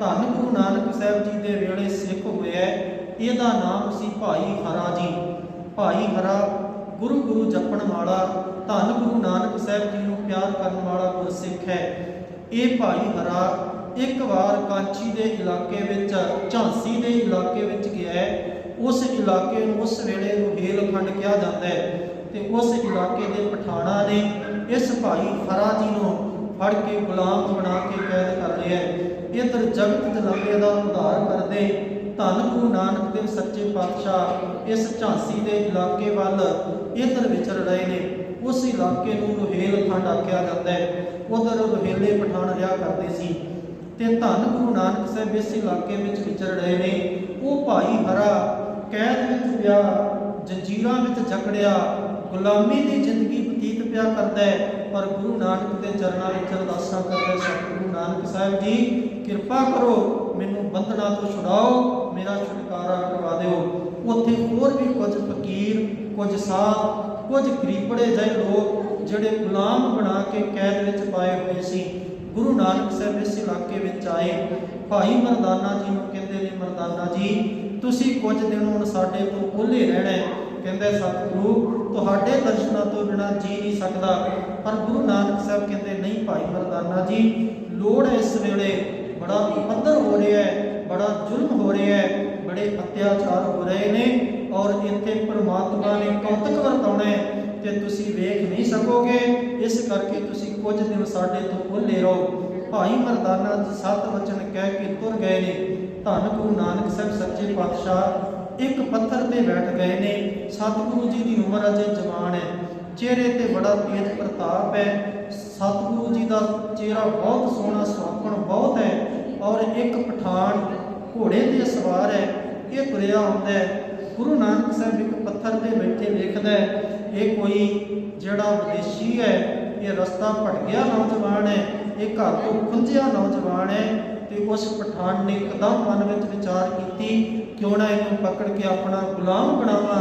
ਧੰਨ ਗੁਰੂ ਨਾਨਕ ਸਾਹਿਬ ਜੀ ਦੇ ਵੇਲੇ ਸਿੱਖ ਹੋਇਆ ਇਹਦਾ ਨਾਮ ਸੀ ਭਾਈ ਹਰਾ ਜੀ। ਭਾਈ ਹਰਾ, ਗੁਰੂ ਗੁਰੂ ਜਪਣ ਵਾਲਾ, ਧੰਨ ਗੁਰੂ ਨਾਨਕ ਸਾਹਿਬ ਜੀ ਨੂੰ ਪਿਆਰ ਕਰਨ ਵਾਲਾ ਗੁਰਸਿੱਖ ਹੈ ਇਹ ਭਾਈ ਹਰਾ ਇੱਕ ਵਾਰ ਕਾਂਚੀ ਦੇ ਇਲਾਕੇ ਵਿੱਚ, ਝਾਂਸੀ ਦੇ ਇਲਾਕੇ ਵਿੱਚ ਗਿਆ ਹੈ ਉਸ ਇਲਾਕੇ ਨੂੰ, ਉਸ ਵੇਲੇ ਰੁਹੇਲਖੰਡ ਕਿਹਾ ਜਾਂਦਾ ਹੈ ਤੇ ਉਸ ਇਲਾਕੇ ਦੇ ਪਠਾਣਾ ਨੇ ਇਸ ਭਾਈ ਹਰਾ ਜੀ ਨੂੰ ਫੜ ਕੇ ਗੁਲਾਮ ਬਣਾ ਕੇ ਕੈਦ ਕਰ ਲਿਆ ਇਧਰ ਜਗਤ ਜਲਾਲੇ ਦਾ ਉਧਾਰ ਕਰਦੇ ਧੰਨ ਗੁਰੂ ਨਾਨਕ ਦੇਵ ਸੱਚੇ ਪਾਤਸ਼ਾਹ ਇਸ ਝਾਂਸੀ ਦੇ ਇਲਾਕੇ ਵੱਲ ਇਧਰ ਵਿਚਰ ਰਹੇ ਨੇ। ਉਸ ਇਲਾਕੇ ਨੂੰ ਰੁਹੇਲਖੰਡ ਆਖਿਆ ਜਾਂਦਾ ਹੈ। ਉਧਰ ਰੁਹੇਲੇ ਪਠਾਨ ਰਿਹਾ ਕਰਦੇ ਸੀ ਤੇ ਧੰਨ ਗੁਰੂ ਨਾਨਕ ਸਾਹਿਬ ਇਸ ਇਲਾਕੇ ਵਿੱਚ ਵਿਚਰ ਰਹੇ ਨੇ। ਉਹ ਭਾਈ ਹਰਾ ਕੈਦ ਵਿੱਚ ਪਿਆ, ਜੰਜੀਰਾਂ ਵਿੱਚ ਜਕੜਿਆ, ਗੁਲਾਮੀ ਦੀ ਜ਼ਿੰਦਗੀ ਬਤੀਤ ਪਿਆ ਕਰਦਾ ਹੈ। ਪਰ ਗੁਰੂ ਨਾਨਕ ਦੇ ਚਰਨਾਂ ਵਿੱਚ ਅਰਦਾਸਾਂ ਕਰਦਾ ਹੈ ਸਤਿਗੁਰੂ ਨਾਨਕ ਸਾਹਿਬ ਜੀ ਕਿਰਪਾ ਕਰੋ, ਮੈਨੂੰ ਬੰਧਨਾਂ ਤੋਂ ਛੁਡਾਓ, ਮੇਰਾ ਛੁਟਕਾਰਾ ਕਰਵਾ ਦਿਓ। ਉੱਥੇ ਹੋਰ ਵੀ ਕੁਝ ਫਕੀਰ, ਕੁਝ ਸਾਧ, ਕੁਝ ਗਰੀਬੜੇ ਜਿਹੇ ਲੋਕ ਜਿਹੜੇ ਗੁਲਾਮ ਬਣਾ ਕੇ ਕੈਦ ਵਿੱਚ ਪਾਏ ਹੋਏ ਸੀ। ਗੁਰੂ ਨਾਨਕ ਸਾਹਿਬ ਇਸ ਇਲਾਕੇ ਵਿੱਚ ਆਏ। ਭਾਈ ਮਰਦਾਨਾ ਜੀ ਨੂੰ ਕਹਿੰਦੇ ਨੇ, ਮਰਦਾਨਾ ਜੀ, ਤੁਸੀਂ ਕੁਝ ਦਿਨ ਹੁਣ ਸਾਡੇ ਤੋਂ ਓਲੇ ਰਹਿਣਾ ਕਹਿੰਦੇ, ਸਤਿਗੁਰੂ, ਤੁਹਾਡੇ ਦਰਸ਼ਨਾਂ ਤੋਂ ਬਿਨਾ ਜੀ ਨਹੀਂ ਸਕਦਾ। ਪਰ ਗੁਰੂ ਨਾਨਕ ਸਾਹਿਬ ਕਹਿੰਦੇ, ਨਹੀਂ ਭਾਈ ਮਰਦਾਨਾ ਜੀ, ਲੋੜ ਇਸ ਵੇਲੇ ਬੜਾ ਪੱਧਰ ਹੋ ਰਿਹਾ ਹੈ, ਬੜਾ ਜ਼ੁਲਮ ਹੋ ਰਿਹਾ ਹੈ, ਬੜੇ ਅਤਿਆਚਾਰ ਹੋ ਰਹੇ ਨੇ ਔਰ ਇੱਥੇ ਪ੍ਰਮਾਤਮਾ ਨੇ ਕੌਤਕ ਵਰਤਾਉਣਾ ਹੈ ਤੇ ਤੁਸੀਂ ਵੇਖ ਨਹੀਂ ਸਕੋਗੇ, ਇਸ ਕਰਕੇ ਤੁਸੀਂ ਕੁਝ ਦਿਨ ਸਾਡੇ ਤੋਂ ਓਲੇ ਰਹੋ। ਭਾਈ ਮਰਦਾਨਾ ਜੀ ਸਤ ਵਚਨ ਕਹਿ ਕੇ ਤੁਰ ਗਏ ਨੇ। ਧੰਨ ਗੁਰੂ ਨਾਨਕ ਸਾਹਿਬ ਸੱਚੇ ਪਾਤਸ਼ਾਹ, ਇੱਕ ਪੱਥਰ ਤੇ ਬੈਠ ਗਏ ਨੇ। ਸਤਿਗੁਰੂ ਜੀ ਦੀ ਉਮਰ ਅਜੇ ਜਵਾਨ ਹੈ। ਚਿਹਰੇ ਤੇ ਬੜਾ ਤੇਜ ਪ੍ਰਤਾਪ ਹੈ। ਸਤਿਗੁਰੂ ਜੀ ਦਾ ਚਿਹਰਾ ਬਹੁਤ ਸੋਹਣਾ ਸੁਹੱਪਣ ਬਹੁਤ ਹੈ। ਔਰ ਇੱਕ ਪਠਾਨ ਘੋੜੇ ਤੇ ਸਵਾਰ ਹੈ, ਇਹ ਤੁਰਿਆ ਆਉਂਦਾ ਹੈ। ਗੁਰੂ ਨਾਨਕ ਸਾਹਿਬ ਇੱਕ ਪੱਥਰ ਤੇ ਬੈਠੇ ਵੇਖਦਾ ਇਹ ਕੋਈ ਜਿਹੜਾ ਵਿਦੇਸ਼ੀ ਹੈ, ਇਹ ਰਸਤਾ ਭਟ ਗਿਆ ਨੌਜਵਾਨ ਹੈ, ਇਹ ਘਰ ਤੋਂ ਖੁੰਝਿਆ ਨੌਜਵਾਨ ਹੈ ਤੇ ਉਸ ਪਠਾਨ ਨੇ ਇੱਕਦਮ ਮਨ ਵਿੱਚ ਵਿਚਾਰ ਕੀਤੀ, ਕਿਉਂ ਨਾ ਇਹਨੂੰ ਪਕੜ ਕੇ ਆਪਣਾ ਗੁਲਾਮ ਬਣਾਵਾਂ,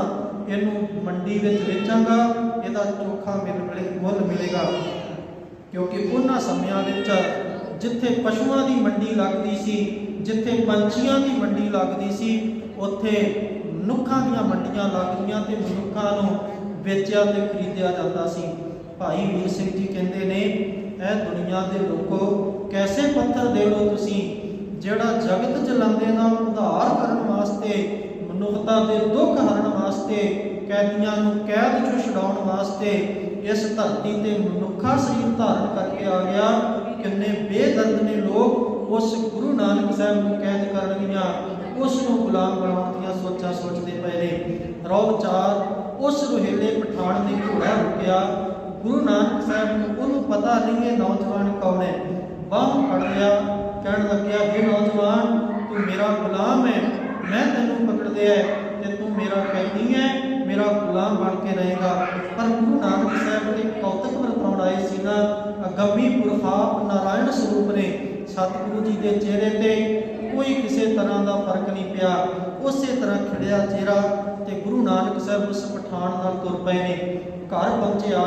ਇਹਨੂੰ ਮੰਡੀ ਵਿੱਚ ਵੇਚਾਂਗਾ, ਇਹਦਾ ਚੋਖਾ ਮਿਲ ਮਿਲੇ ਮੁੱਲ ਮਿਲੇਗਾ। ਕਿਉਂਕਿ ਉਹਨਾਂ ਸਮਿਆਂ ਵਿੱਚ ਜਿੱਥੇ ਪਸ਼ੂਆਂ ਦੀ ਮੰਡੀ ਲੱਗਦੀ ਸੀ, ਜਿੱਥੇ ਪੰਛੀਆਂ ਦੀ ਮੰਡੀ ਲੱਗਦੀ ਸੀ, ਉੱਥੇ ਮਨੁੱਖਾਂ ਦੀਆਂ ਮੰਡੀਆਂ ਲੱਗਦੀਆਂ ਤੇ ਮਨੁੱਖਾਂ ਨੂੰ ਵੇਚਿਆ ਤੇ ਖਰੀਦਿਆ ਜਾਂਦਾ ਸੀ। ਭਾਈ ਵੀਰ ਸਿੰਘ ਜੀ ਕਹਿੰਦੇ ਨੇ, ਇਹ ਦੁਨੀਆ ਦੇ ਲੋਕੋ, ਕੈਸੇ ਪੱਥਰ ਦੇ ਲੋ ਤੁਸੀਂ? ਜਿਹੜਾ ਜਗਤ ਚਲਾਉਂਦੇ ਦਾ ਉਧਾਰ ਕਰਨ ਵਾਸਤੇ, ਮਨੁੱਖਤਾ ਦੇ ਦੁੱਖ ਹਰਨ ਵਾਸਤੇ, ਕੈਦੀਆਂ ਨੂੰ ਕੈਦ ਚੋਂ ਛਡਾਉਣ ਵਾਸਤੇ ਇਸ ਧਰਤੀ ਤੇ ਮਨੁੱਖਾ ਸਰੀਰ ਧਾਰਨ ਕਰਕੇ ਆ ਗਿਆ ਕਿੰਨੇ ਬੇਦਰਦ ਨੇ ਲੋਕ, ਉਸ ਗੁਰੂ ਨਾਨਕ ਸਾਹਿਬ ਨੂੰ ਕੈਦ ਕਰਨ ਉਸ ਨੂੰ ਗੁਲਾਮ ਬਣਾਉਣ ਦੀਆਂ ਸੋਚਾਂ ਸੋਚਦੇ ਪਏ ਨੇ। ਰੌਬ ਚਾਰ ਉਸ ਰੁਹੇਲੇ ਪਠਾਨ ਨੇ ਘੋੜਾ ਰੁਕਿਆ, ਗੁਰੂ ਨਾਨਕ ਸਾਹਿਬ ਨੂੰ ਉਹਨੂੰ ਪਤਾ ਨਹੀਂ ਇਹ ਨੌਜਵਾਨ ਕੌਣ ਹੈ। ਬਾਹ ਫੜ ਲਿਆ, ਕਹਿਣ ਲੱਗਿਆ ਇਹ ਨੌਜਵਾਨ, ਤੂੰ ਮੇਰਾ ਗੁਲਾਮ ਹੈ, ਮੈਂ ਤੈਨੂੰ ਪਕੜ ਲਿਆ ਹੈ ਤੇ ਤੂੰ ਮੇਰਾ ਕੈਦੀ ਹੈ ਮੇਰਾ ਗੁਲਾਮ ਬਣ ਕੇ ਰਹੇਗਾ। ਅਗੰਮੀ ਪੁਰਖਾਪ ਨਾਰਾਇਣ ਸਰੂਪ ਨੇ ਸਤਿਗੁਰੂ ਜੀ ਦੇ ਚਿਹਰੇ ਤੇ ਕੋਈ ਕਿਸੇ ਤਰ੍ਹਾਂ ਦਾ ਫ਼ਰਕ ਨਹੀਂ ਪਿਆ। ਉਸੇ ਤਰ੍ਹਾਂ ਖਿੜਿਆ ਚਿਹਰਾ ਤੇ ਗੁਰੂ ਨਾਨਕ ਸਾਹਿਬ ਉਸ ਪਠਾਨ ਨਾਲ ਤੁਰ ਪਏ ਨੇ। ਘਰ ਪਹੁੰਚਿਆ,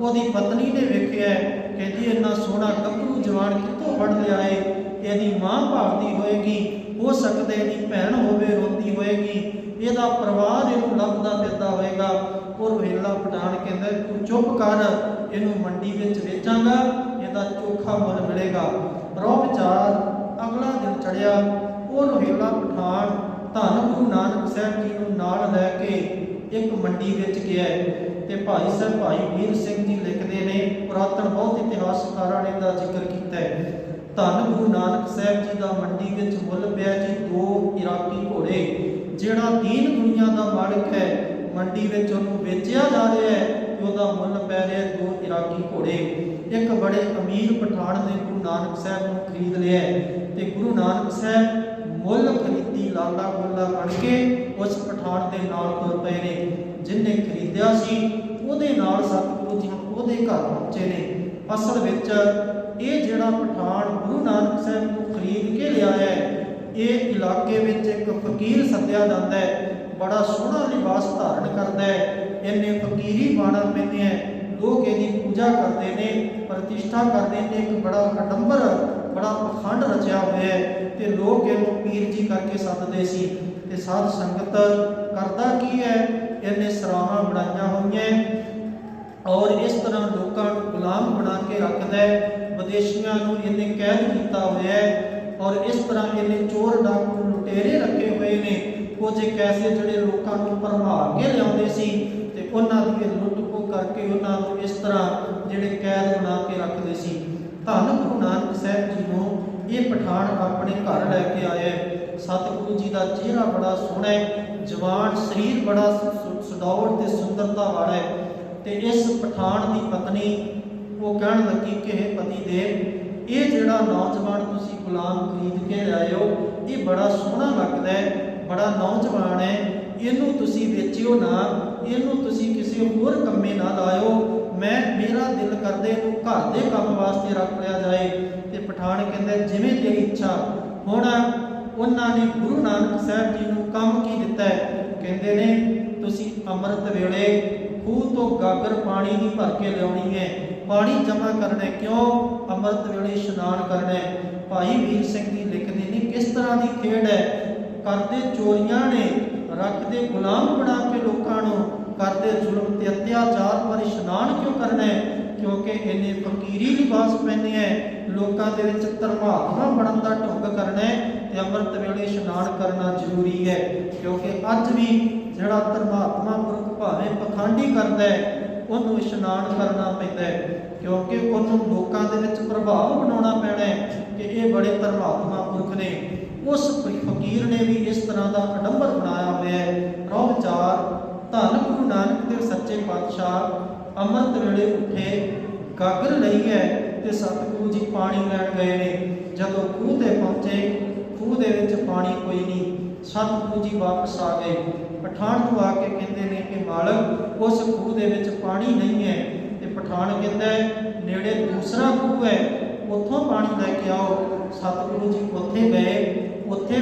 ਉਹਦੀ ਪਤਨੀ ਨੇ ਵੇਖਿਆ ਕਹਿੰਦੀ ਇੰਨਾ ਸੋਹਣਾ ਗੱਭਰੂ ਜਵਾਨ ਕਿੱਥੋਂ ਫੜ ਲਿਆ ਏ? ਇਹਦੀ ਮਾਂ ਭਾਲਦੀ ਹੋਏਗੀ, ਹੋ ਸਕਦਾ ਇਹਦੀ ਭੈਣ ਹੋਵੇ, ਰੋਂਦੀ ਹੋਏਗੀ। ਇਹਦਾ ਪਰਿਵਾਰ ਇਹਨੂੰ ਲੱਭਦਾ ਫਿਰਦਾ ਹੋਏਗਾ। ਉਹ ਵੇਲਾ ਪਟਾਨ ਕਹਿੰਦਾ, ਤੂੰ ਚੁੱਪ ਕਰ, ਇਹਨੂੰ ਮੰਡੀ ਵਿੱਚ ਵੇਚਾਂਗਾ, ਇਹਦਾ ਚੋਖਾ ਮੁੱਲ ਮਿਲੇਗਾ। ਰੋ ਵਿਚਾਰ ਅਗਲਾ ਦਿਨ ਚੜਿਆ, ਉਹ ਰੋਹਿਲਾ ਪਠਾਨ ਧੰਨ ਗੁਰੂ ਨਾਨਕ ਸਾਹਿਬ ਜੀ ਨੂੰ ਨਾਲ ਲੈ ਕੇ ਇੱਕ ਮੰਡੀ ਵਿੱਚ ਗਿਆ ਤੇ ਭਾਈ ਸਾਹਿਬ, ਭਾਈ ਵੀਰ ਸਿੰਘ ਜੀ ਲਿਖਦੇ ਨੇ, ਪੁਰਾਤਨ ਬਹੁਤ ਇਤਿਹਾਸਕਾਰਾਂ ਨੇ ਦਾ ਜ਼ਿਕਰ ਕੀਤਾ ਹੈ। ਧੰਨ ਗੁਰੂ ਨਾਨਕ ਸਾਹਿਬ ਜੀ ਦਾ ਮੰਡੀ ਵਿੱਚ ਮੁੱਲ ਪਿਆ ਜੀ ਦੋ ਇਰਾਕੀ ਘੋੜੇ, ਜਿਹੜਾ ਦੀਨ ਦੁਨੀਆ ਦਾ ਮਾਲਕ ਹੈ ਮੰਡੀ ਵਿੱਚ ਉਹਨੂੰ ਵੇਚਿਆ ਜਾ ਰਿਹਾ ਹੈ ਤੇ ਉਹਦਾ ਮੁੱਲ ਪੈ ਰਿਹਾ ਦੋ ਇਰਾਕੀ ਘੋੜੇ। ਇੱਕ ਬੜੇ ਅਮੀਰ ਪਠਾਨ ਨੇ ਗੁਰੂ ਨਾਨਕ ਸਾਹਿਬ ਨੂੰ ਖਰੀਦ ਲਿਆ ਤੇ ਗੁਰੂ ਨਾਨਕ ਸਾਹਿਬ ਮੁੱਲ ਖਰੀਦੀ, ਲਾਲਾ ਗੋਲਾ ਬਣ ਕੇ ਉਸ ਪਠਾਨ ਦੇ ਨਾਲ ਤੁਰ ਪਏ ਨੇ। ਜਿਨਨੇ ਖਰੀਦਿਆ ਸੀ, ਉਹਦੇ ਨਾਲ ਸਤਿਗੁਰੂ ਜੀ ਉਹਦੇ ਘਰ ਪਹੁੰਚੇ ਨੇ। ਅਸਲ ਵਿੱਚ ਇਹ ਜਿਹੜਾ ਪਠਾਨ ਗੁਰੂ ਨਾਨਕ ਸਾਹਿਬ ਨੂੰ ਖਰੀਦ ਕੇ ਲਿਆਇਆ ਹੈ, ਇਹ ਇਲਾਕੇ ਵਿੱਚ ਇੱਕ ਫਕੀਰ ਸੱਦਿਆ ਜਾਂਦਾ ਹੈ। ਬੜਾ ਸੋਹਣਾ ਲਿਬਾਸ ਧਾਰਨ ਕਰਦਾ ਹੈ। ਇਹਨੇ ਫਕੀਰੀ ਬਾਣਾ ਪੈਂਦੇ ਹੈ। ਲੋਕ ਇਹਦੀ ਪੂਜਾ ਕਰਦੇ ਨੇ, ਪ੍ਰਤਿਸ਼ਠਾ ਕਰਦੇ ਨੇ। ਇੱਕ ਬੜਾ ਅਡੰਬਰ ਬੜਾ ਪਖੰਡ ਰਚਿਆ ਹੋਇਆ ਹੈ ਤੇ ਲੋਕ ਇਹਨੂੰ ਪੀਰ ਜੀ ਕਰਕੇ ਸੱਦਦੇ ਸੀ ਤੇ ਸਾਧ ਸੰਗਤ ਕਰਦਾ ਕੀ ਹੈ? ਇਹਨੇ ਸਰਾਹਾਂ ਬਣਾਈਆਂ ਹੋਈਆਂ ਔਰ ਇਸ ਤਰ੍ਹਾਂ ਲੋਕਾਂ ਨੂੰ ਗੁਲਾਮ ਬਣਾ ਕੇ ਰੱਖਦਾ ਹੈ। ਵਿਦੇਸ਼ੀਆਂ ਨੂੰ ਇਹਨੇ ਕੈਦ ਕੀਤਾ ਹੋਇਆ ਹੈ ਔਰ ਇਸ ਤਰ੍ਹਾਂ ਇਹਨੇ ਚੋਰ ਡਾਕੂ ਲੁਟੇਰੇ ਰੱਖੇ ਹੋਏ ਨੇ। ਕੁਝ ਇੱਕ ਐਸੇ ਜਿਹੜੇ ਲੋਕਾਂ ਨੂੰ ਭਰਮਾ ਕੇ ਲਿਆਉਂਦੇ ਸੀ ਤੇ ਉਹਨਾਂ ਦੀ ਲੁੱਟ ਖੋ ਕਰਕੇ ਉਹਨਾਂ ਨੂੰ ਇਸ ਤਰ੍ਹਾਂ ਜਿਹੜੇ ਕੈਦ ਬਣਾ ਕੇ ਰੱਖਦੇ ਸੀ। ਧੰਨ ਗੁਰੂ ਨਾਨਕ ਸਾਹਿਬ ਜੀ ਨੂੰ ਇਹ ਪਠਾਨ ਆਪਣੇ ਘਰ ਲੈ ਕੇ ਆਇਆ ਸਤਿਗੁਰੂ ਜੀ ਦਾ ਚਿਹਰਾ ਬੜਾ ਸੋਹਣਾ ਹੈ, ਜਵਾਨ ਸਰੀਰ ਬੜਾ ਸੁ- ਸੁਡੌਲ ਤੇ ਸੁੰਦਰਤਾ ਵਾਲਾ ਹੈ ਤੇ ਇਸ ਪਠਾਨ ਦੀ ਪਤਨੀ ਉਹ ਕਹਿਣ ਲੱਗੀ ਕਿ ਇਹ ਪਤੀ ਦੇਵ ਇਹ ਜਿਹੜਾ ਨੌਜਵਾਨ ਤੁਸੀਂ ਗੁਲਾਮ ਖਰੀਦ ਕੇ ਲਿਆਏ ਇਹ ਬੜਾ ਸੋਹਣਾ ਲੱਗਦਾ ਹੈ। ਬੜਾ ਨੌਜਵਾਨ ਹੈ, ਇਹਨੂੰ ਤੁਸੀਂ ਵੇਚਿਓ ਨਾ, ਇਹਨੂੰ ਤੁਸੀਂ ਕਿਸੇ ਹੋਰ ਕੰਮੇ ਨਾ ਲਾਇਓ। ਮੈਂ ਮੇਰਾ ਦਿਲ ਕਰਦੇ ਇਹਨੂੰ ਘਰ ਦੇ ਕੰਮ ਵਾਸਤੇ ਰੱਖ ਲਿਆ ਜਾਏ। ਤੇ ਪਠਾਨ ਕਹਿੰਦਾ, ਜਿਵੇਂ ਤੇਰੀ ਇੱਛਾ। ਹੁਣ ਉਹਨਾਂ ਨੇ ਗੁਰੂ ਨਾਨਕ ਸਾਹਿਬ ਜੀ ਨੂੰ ਕੰਮ ਕੀ ਦਿੱਤਾ ਹੈ? ਕਹਿੰਦੇ ਨੇ, ਤੁਸੀਂ ਅੰਮ੍ਰਿਤ ਵੇਲੇ ਖੂਹ ਤੋਂ ਗਾਗਰ ਪਾਣੀ ਦੀ ਭਰ ਕੇ ਲਿਆਉਣੀ ਹੈ। ਪਾਣੀ ਜਮ੍ਹਾਂ ਕਰਨਾ ਕਿਉਂ? ਅੰਮ੍ਰਿਤ ਵੇਲੇ ਇਸ਼ਨਾਨ ਕਰਨਾ ਭਾਈ ਵੀਰ ਸਿੰਘ ਜੀ ਲਿਖਦੇ ਨੇ ਕਿਸ ਤਰ੍ਹਾਂ ਦੀ ਖੇਡ ਹੈ? ਕਰਦੇ ਚੋਰੀਆਂ ਨੇ ਰੱਖਦੇ ਗੁਲਾਮ ਬਣਾ ਕੇ ਲੋਕਾਂ ਨੂੰ, ਕਰਦੇ ਜ਼ੁਲਮ ਤੇ ਅਤਿਆਚਾਰ ਪਰ ਇਸ਼ਨਾਨ ਕਿਉਂ ਕਰਨਾ ਹੈ? ਕਿਉਂਕਿ ਇਹਨੇ ਫਕੀਰੀ ਲਿਬਾਸ ਪਹਿਨੇ ਹੈ ਲੋਕਾਂ ਦੇ ਵਿੱਚ ਧਰਮਾਤਮਾ ਬਣਨ ਦਾ ਢੰਗ ਕਰਨਾ ਹੈ ਤੇ ਅੰਮ੍ਰਿਤ ਵੇਲੇ ਇਸ਼ਨਾਨ ਕਰਨਾ ਜ਼ਰੂਰੀ ਹੈ। ਕਿਉਂਕਿ ਅੱਜ ਵੀ ਜਿਹੜਾ ਧਰਮਾਤਮਾ ਪੁਰਖ ਭਾਵੇਂ ਪਖੰਡੀ ਕਰਦਾ ਹੈ, ਉਹਨੂੰ ਇਸ਼ਨਾਨ ਕਰਨਾ ਪੈਂਦਾ ਹੈ। ਕਿਉਂਕਿ ਉਹਨੂੰ ਲੋਕਾਂ ਦੇ ਵਿੱਚ ਪ੍ਰਭਾਵ ਬਣਾਉਣਾ ਪੈਣਾ ਹੈ ਕਿ ਇਹ ਬੜੇ ਧਰਮਾਤਮਾ ਪੁਰਖ ਨੇ। ਉਸ ਫਕੀਰ ਨੇ ਵੀ ਇਸ ਤਰ੍ਹਾਂ ਦਾ ਅਡੰਬਰ ਬਣਾਇਆ ਹੋਇਆ ਹੈ। ਰੋਹ ਵਿਚਾਰ, ਧੰਨ ਗੁਰੂ ਨਾਨਕ ਦੇਵ ਸੱਚੇ ਪਾਤਸ਼ਾਹ, ਅੰਮ੍ਰਿਤ ਵੇਲੇ ਉੱਠੇ, ਗਾਗਰ ਲਈ ਹੈ ਤੇ ਸਤਿਗੁਰੂ ਜੀ ਪਾਣੀ ਲੈਣ ਗਏ ਨੇ। ਜਦੋਂ ਖੂਹ ਤੇ ਪਹੁੰਚੇ, ਖੂਹ ਦੇ ਵਿੱਚ ਪਾਣੀ ਕੋਈ ਨਹੀਂ, ਸਤਿਗੁਰੂ ਜੀ ਵਾਪਸ ਆ ਗਏ। ਪਠਾਨ ਨੂੰ ਆ ਕੇ ਕਹਿੰਦੇ ਨੇ ਕਿ ਮਾਲਕ, ਉਸ ਖੂਹ ਦੇ ਵਿੱਚ ਪਾਣੀ ਨਹੀਂ ਹੈ। ਤੇ ਪਠਾਨ ਕਹਿੰਦਾ ਨੇੜੇ ਦੂਸਰਾ ਖੂਹ ਹੈ, ਉੱਥੋਂ ਪਾਣੀ ਲੈ ਕੇ ਆਓ। ਸਤਿਗੁਰੂ ਜੀ ਉੱਥੇ ਗਏ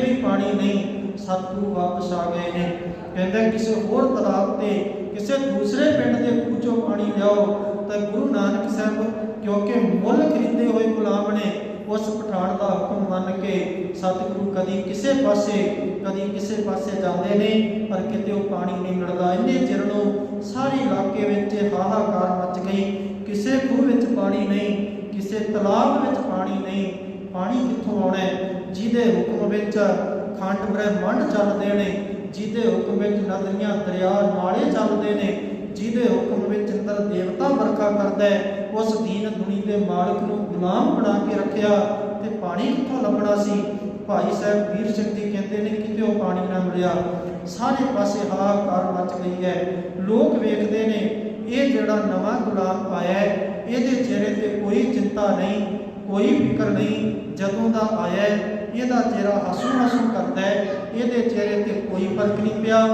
ਵੀ ਪਾਣੀ ਨਹੀਂ, ਸਤਿਗੁਰੂ ਵਾਪਸ ਆ ਗਏ ਨੇ। ਕਹਿੰਦਾ, ਕਿਸੇ ਹੋਰ ਤਲਾਬ ਤੇ, ਕਿਸੇ ਦੂਸਰੇ ਪਿੰਡ ਦੇ ਖੂਹ ਚੋਂ ਪਾਣੀ ਲਿਆਓ। ਤਾਂ ਗੁਰੂ ਨਾਨਕ ਸਾਹਿਬ, ਕਿਉਂਕਿ ਮੁੱਲ ਖਰੀਦੇ ਹੋਏ ਗੁਲਾਮ ਨੇ, ਉਸ ਪਠਾਨ ਦਾ ਹੁਕਮ ਮੰਨ ਕੇ ਸਤਿਗੁਰੂ ਕਦੀ ਕਿਸੇ ਪਾਸੇ, ਕਦੀ ਕਿਸੇ ਪਾਸੇ ਜਾਂਦੇ ਨੇ, ਪਰ ਕਿਤੇ ਉਹ ਪਾਣੀ ਨਹੀਂ ਮਿਲਦਾ। ਇੰਨੇ ਚਿਰ ਨੂੰ ਸਾਰੇ ਇਲਾਕੇ ਵਿੱਚ ਹਾਹਾਕਾਰ ਮਚ ਗਈ। ਕਿਸੇ ਖੂਹ ਵਿੱਚ ਪਾਣੀ ਨਹੀਂ, ਕਿਸੇ ਤਲਾਬ ਵਿੱਚ ਪਾਣੀ ਨਹੀਂ। ਪਾਣੀ ਕਿੱਥੋਂ ਆਉਣਾ ਹੈ? ਜਿਹਦੇ ਹੁਕਮ ਵਿੱਚ ਖੰਡ ਬ੍ਰਹਿਮੰਡ ਚੱਲਦੇ ਨੇ, ਜਿਹਦੇ ਹੁਕਮ ਵਿੱਚ ਨਦੀਆਂ, ਦਰਿਆ, ਨਾਲੇ ਚੱਲਦੇ ਨੇ, ਜਿਹਦੇ ਹੁਕਮ ਵਿੱਚ ਇੰਦਰ ਦੇਵਤਾ ਵਰਖਾ ਕਰਦਾ ਹੈ, ਉਸ ਦੀਨ ਦੁਨੀ ਦੇ ਮਾਲਕ ਨੂੰ ਗੁਲਾਮ ਬਣਾ ਕੇ ਰੱਖਿਆ ਤੇ ਪਾਣੀ ਕਿੱਥੋਂ ਲੱਭਣਾ ਸੀ? ਭਾਈ ਸਾਹਿਬ ਵੀਰ ਸਿੰਘ ਜੀ ਕਹਿੰਦੇ ਨੇ ਕਿਤੇ ਉਹ ਪਾਣੀ ਨਾ ਮਿਲਿਆ। ਸਾਰੇ ਪਾਸੇ ਹਾਹਾਕਾਰ ਮਚ ਗਈ ਹੈ। ਲੋਕ ਵੇਖਦੇ ਨੇ, ਇਹ ਜਿਹੜਾ ਨਵਾਂ ਗੁਲਾਮ ਆਇਆ ਹੈ, ਇਹਦੇ ਚਿਹਰੇ ਤੇ ਕੋਈ ਚਿੰਤਾ ਨਹੀਂ, ਕੋਈ ਫਿਕਰ ਨਹੀਂ, ਜਦੋਂ ਦਾ ਆਇਆ ਹੈ ਇਹਦਾ ਚਿਹਰਾ ਹਸੂ ਹਸੂ ਕਰਦਾ ਹੈ, ਇਹਦੇ ਚਿਹਰੇ ਤੇ ਕੋਈ ਫ਼ਰਕ ਨਹੀਂ ਪਿਆ।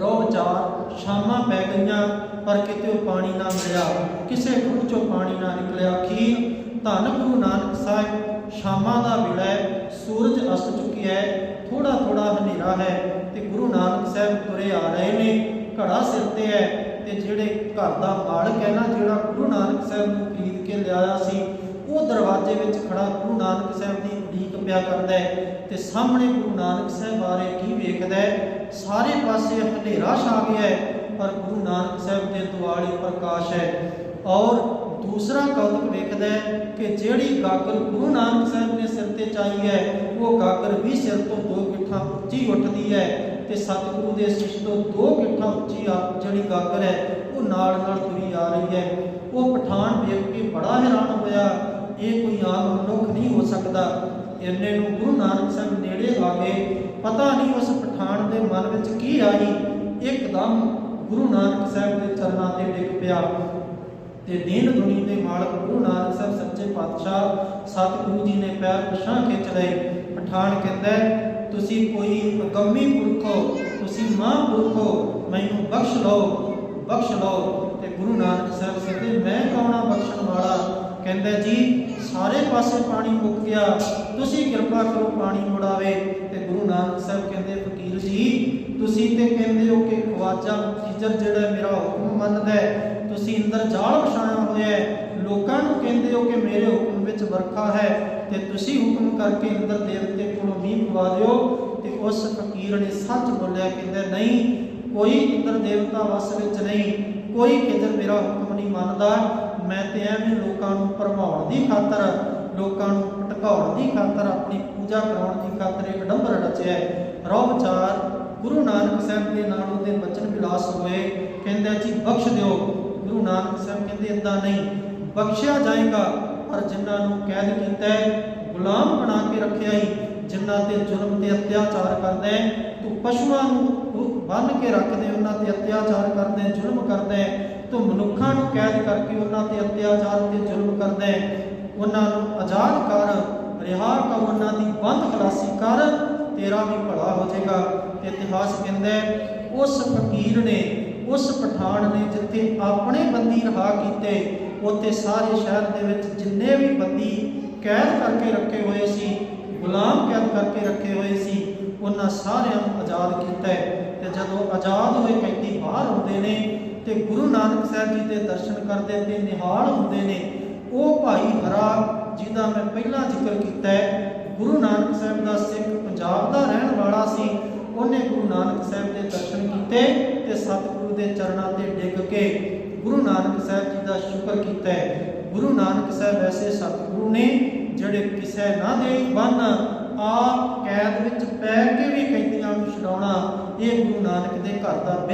ਰੋਹ ਚਾਰ ਸ਼ਾਮਾਂ ਪੈ ਗਈਆਂ, ਪਰ ਕਿਤੇ ਉਹ ਪਾਣੀ ਨਾ ਮਿਲਿਆ। ਕਿਸੇ ਖੂਹ ਚੋਂ ਪਾਣੀ ਨਾ ਨਿਕਲਿਆ। ਅਖੀਰ ਧੰਨ ਗੁਰੂ ਨਾਨਕ ਸਾਹਿਬ ਸ਼ਾਮਾਂ ਦਾ ਵੇਲਾ ਹੈ, ਸੂਰਜ ਅਸਤ ਚੁੱਕਿਆ ਹੈ ਥੋੜਾ ਥੋੜਾ ਹਨੇਰਾ ਹੈ ਤੇ ਗੁਰੂ ਨਾਨਕ ਸਾਹਿਬ ਤੁਰੇ ਆ ਰਹੇ ਨੇ। ਘੜਾ ਸਿਰ ਤੇ ਹੈ ਤੇ ਜਿਹੜੇ ਘਰ ਦਾ ਮਾਲਕ ਹੈ ਨਾ, ਜਿਹੜਾ ਗੁਰੂ ਨਾਨਕ ਸਾਹਿਬ ਨੂੰ ਖਰੀਦ ਕੇ ਲਿਆਇਆ ਸੀ ਉਹ ਦਰਵਾਜ਼ੇ ਵਿੱਚ ਖੜਾ ਗੁਰੂ ਨਾਨਕ ਸਾਹਿਬ ਦੀ ਉਡੀਕ ਪਿਆ ਕਰਦਾ ਹੈ ਤੇ ਸਾਹਮਣੇ ਗੁਰੂ ਨਾਨਕ ਸਾਹਿਬ ਬਾਰੇ ਕੀ ਵੇਖਦਾ ਹੈ? ਸਾਰੇ ਪਾਸੇ ਹਨੇਰਾ ਛਾ ਗਿਆ ਹੈ, ਪਰ ਗੁਰੂ ਨਾਨਕ ਸਾਹਿਬ ਦੇ ਦੁਆਲੇ ਪ੍ਰਕਾਸ਼ ਹੈ। ਔਰ ਦੂਸਰਾ ਕੌਤਕ ਵੇਖਦਾ ਹੈ ਕਿ ਜਿਹੜੀ ਗਾਗਰ ਗੁਰੂ ਨਾਨਕ ਸਾਹਿਬ ਨੇ ਸਿਰ ਤੇ ਚਾਈ ਹੈ, ਉਹ ਗਾਗਰ ਵੀ ਸਿਰ ਤੋਂ ਦੋ ਗਿੱਠਾਂ ਉੱਚੀ ਉੱਠਦੀ ਹੈ ਤੇ ਸਤਿਗੁਰੂ ਦੇ ਸਿਰ ਤੋਂ ਦੋ ਗਿੱਠਾਂ ਉੱਚੀ ਜਿਹੜੀ ਗਾਗਰ ਹੈ, ਉਹ ਨਾਲ ਨਾਲ ਤੁਰੀ ਆ ਰਹੀ ਹੈ। ਉਹ ਪਠਾਨ ਵੇਖ ਕੇ ਬੜਾ ਹੈਰਾਨ ਹੋਇਆ ਇਹ ਕੋਈ ਆਮ ਮਨੁੱਖ ਨਹੀਂ ਹੋ ਸਕਦਾ। ਇੰਨੇ ਨੂੰ ਗੁਰੂ ਨਾਨਕ ਸਾਹਿਬ ਨੇੜੇ ਆ ਗਏ ਪਤਾ ਨਹੀਂ ਉਸ ਪਠਾਨ ਦੇ ਮਨ ਵਿੱਚ ਕੀ ਆਈ। ਇੱਕਦਮ ਗੁਰੂ ਨਾਨਕ ਸਾਹਿਬ ਦੇ ਚਰਨਾਂ ਤੇ ਡਿੱਗ ਪਿਆ। ਤੇ ਦੀਨ ਦੁਨੀ ਦੇ ਮਾਲਕ ਗੁਰੂ ਨਾਨਕ ਸਾਹਿਬ ਸੱਚੇ ਪਾਤਸ਼ਾਹ ਸਤਿਗੁਰੂ ਜੀ ਨੇ ਪੈਰ ਪਛਾਂ ਖਿੱਚ ਲਏ। ਪਠਾਨ ਕਹਿੰਦਾ, ਤੁਸੀਂ ਕੋਈ ਅਗੰਮੀ ਪੁਰਖ ਹੋ, ਤੁਸੀਂ ਮਹਾਂਪੁਰਖ ਹੋ, ਮੈਨੂੰ ਬਖਸ਼ ਲਓ ਬਖਸ਼ ਲਓ। ਤੇ ਗੁਰੂ ਨਾਨਕ ਸਾਹਿਬ ਕਹਿੰਦੇ, ਮੈਂ ਕੌਣਾ ਬਖਸ਼ਣ ਵਾਲਾ ਕਹਿੰਦਾ ਜੀ, ਸਾਰੇ ਪਾਸੇ ਪਾਣੀ ਮੁੱਕ ਗਿਆ। ਤੁਸੀਂ ਕਿਰਪਾ ਕਰੋ ਪਾਣੀ ਮੁੜਾਵੇ। ਤੇ ਗੁਰੂ ਨਾਨਕ ਸਾਹਿਬ ਕਹਿੰਦੇ ਫਕੀਰ ਜੀ, ਤੁਸੀਂ ਤੇ ਕਹਿੰਦੇ ਹੋ ਕਿ ਖਵਾਜਾ ਟੀਚਰ ਜਿਹੜਾ ਮੇਰਾ ਹੁਕਮ ਮੰਨਦਾ ਹੈ। ਤੁਸੀਂ ਅੰਦਰ ਜਾਲ ਵਿਛਾਇਆ ਹੋਇਆ ਹੈ। ਲੋਕਾਂ ਨੂੰ ਕਹਿੰਦੇ ਹੋ ਕਿ ਮੇਰੇ ਹੁਕਮ ਵਿੱਚ ਵਰਖਾ ਹੈ। ਤੇ ਤੁਸੀਂ ਹੁਕਮ ਕਰਕੇ ਇੰਦਰ ਦੇਵਤੇ ਕੋਲੋਂ ਮੀਂਹ ਪਵਾ ਦਿਓ। ਤੇ ਉਸ ਫਕੀਰ ਨੇ ਸੱਚ ਬੋਲਿਆ, ਕਹਿੰਦਾ, ਨਹੀਂ, ਕੋਈ ਇੰਦਰ ਦੇਵਤਾ ਵਸ ਵਿੱਚ ਨਹੀਂ। ਕੋਈ ਖਿਦਰ ਮੇਰਾ ਹੁਕਮ ਨਹੀਂ ਮੰਨਦਾ। ਮੈਂ ਤੇ ਐਵੇਂ ਲੋਕਾਂ ਨੂੰ ਭਰਮਾਉਣ ਦੀ ਖਾਤਰ, ਲੋਕਾਂ ਨੂੰ ਭਟਕਾਉਣ ਦੀ ਖਾਤਰ, ਆਪਣੀ ਪੂਜਾ ਕਰਾਉਣ ਦੀ ਖਾਤਰ ਇੱਕ ਡੰਬਰ ਰਚਿਆ ਹੈ। ਰੋਹ ਵਿਚਾਰ ਗੁਰੂ ਨਾਨਕ ਸਾਹਿਬ ਦੇ ਨਾਲ ਉਹਦੇ ਬਚਨ ਵਿਲਾਸ ਹੋਏ। ਕਹਿੰਦੇ ਜੀ, ਬਖਸ਼ ਦਿਓ। ਗੁਰੂ ਨਾਨਕ ਸਾਹਿਬ ਕਹਿੰਦੇ ਇਦਾਂ ਨਹੀਂ। ਬਖਸ਼ਿਆ ਜਾਏਗਾ, ਪਰ ਜਿਨ੍ਹਾਂ ਨੂੰ ਕੈਦ ਕੀਤਾ ਹੈ, ਗੁਲਾਮ ਬਣਾ ਕੇ ਰੱਖਿਆ ਹੀ, ਜਿਨ੍ਹਾਂ ਤੇ ਜ਼ੁਲਮ ਤੇ ਅਤਿਆਚਾਰ ਕਰਦਾ ਤੂੰ ਪਸ਼ੂਆਂ ਨੂੰ ਬੰਨ ਕੇ ਰੱਖਦੇ, ਉਹਨਾਂ ਤੇ ਅਤਿਆਚਾਰ ਕਰਦੇ, ਜ਼ੁਲਮ ਕਰਦਾ ਤੂੰ ਮਨੁੱਖਾਂ ਨੂੰ ਕੈਦ ਕਰਕੇ ਉਹਨਾਂ ਤੇ ਅਤਿਆਚਾਰ ਤੇ ਜ਼ੁਲਮ ਕਰਦਾ ਹੈ। ਉਹਨਾਂ ਨੂੰ ਆਜ਼ਾਦ ਕਰ ਰਿਹਾ ਕਰ, ਉਹਨਾਂ ਦੀ ਬੰਦ ਖਲਾਸੀ ਕਰ, ਤੇਰਾ ਵੀ ਭਲਾ ਹੋ ਜਾਏਗਾ। ਇਤਿਹਾਸ ਕਹਿੰਦਾ ਉਸ ਫਕੀਰ ਨੇ, ਉਸ ਪਠਾਨ ਨੇ ਜਿੱਥੇ ਆਪਣੇ ਬੰਦੀ ਰਹਾ ਕੀਤੇ, ਉੱਥੇ ਸਾਰੇ ਸ਼ਹਿਰ ਦੇ ਵਿੱਚ ਜਿੰਨੇ ਵੀ ਬੰਦੀ ਕੈਦ ਕਰਕੇ ਰੱਖੇ ਹੋਏ ਸੀ, ਗੁਲਾਮ ਕੈਦ ਕਰਕੇ ਰੱਖੇ ਹੋਏ ਸੀ, ਉਹਨਾਂ ਸਾਰਿਆਂ ਨੂੰ ਆਜ਼ਾਦ ਕੀਤਾ ਹੈ। ਤੇ ਜਦੋਂ ਆਜ਼ਾਦ ਹੋਏ ਕੈਦੀ ਬਾਹਰ ਆਉਂਦੇ ਨੇ ਤੇ ਗੁਰੂ ਨਾਨਕ ਸਾਹਿਬ ਜੀ ਦੇ ਦਰਸ਼ਨ ਕਰਦੇ ਤੇ ਨਿਹਾਲ ਹੁੰਦੇ ਨੇ। ਉਹ ਭਾਈ ਹਰਾ ਜਿਹਦਾ ਮੈਂ ਪਹਿਲਾਂ ਜ਼ਿਕਰ ਕੀਤਾ ਹੈ, ਗੁਰੂ ਨਾਨਕ ਸਾਹਿਬ ਦਾ ਸਿੱਖ ਪੰਜਾਬ ਦਾ ਰਹਿਣ ਵਾਲਾ ਸੀ। ਉਹਨੇ ਗੁਰੂ ਨਾਨਕ ਸਾਹਿਬ ਦੇ ਦਰਸ਼ਨ ਕੀਤੇ ਤੇ ਸਤਿਗੁਰੂ ਦੇ ਚਰਨਾਂ ਤੇ ਡਿੱਗ ਕੇ ਗੁਰੂ ਨਾਨਕ ਸਾਹਿਬ ਜੀ ਦਾ ਸ਼ੁਕਰ ਕੀਤਾ ਹੈ। ਗੁਰੂ ਨਾਨਕ ਸਾਹਿਬ ਐਸੇ ਸਤਿਗੁਰੂ ਨੇ ਜਿਹੜੇ ਕਿਸੇ ਨਾ ਦੇ ਬੰਨ, ਆਪ ਕੈਦ ਵਿੱਚ ਪੈ ਕੇ ਵੀ ਕੈਦੀਆਂ ਨੂੰ ਛਡਾਉਣਾ, ਇਹ ਗੁਰੂ ਨਾਨਕ ਦੇ ਘਰ ਦਾ ਬਿਰਲਾ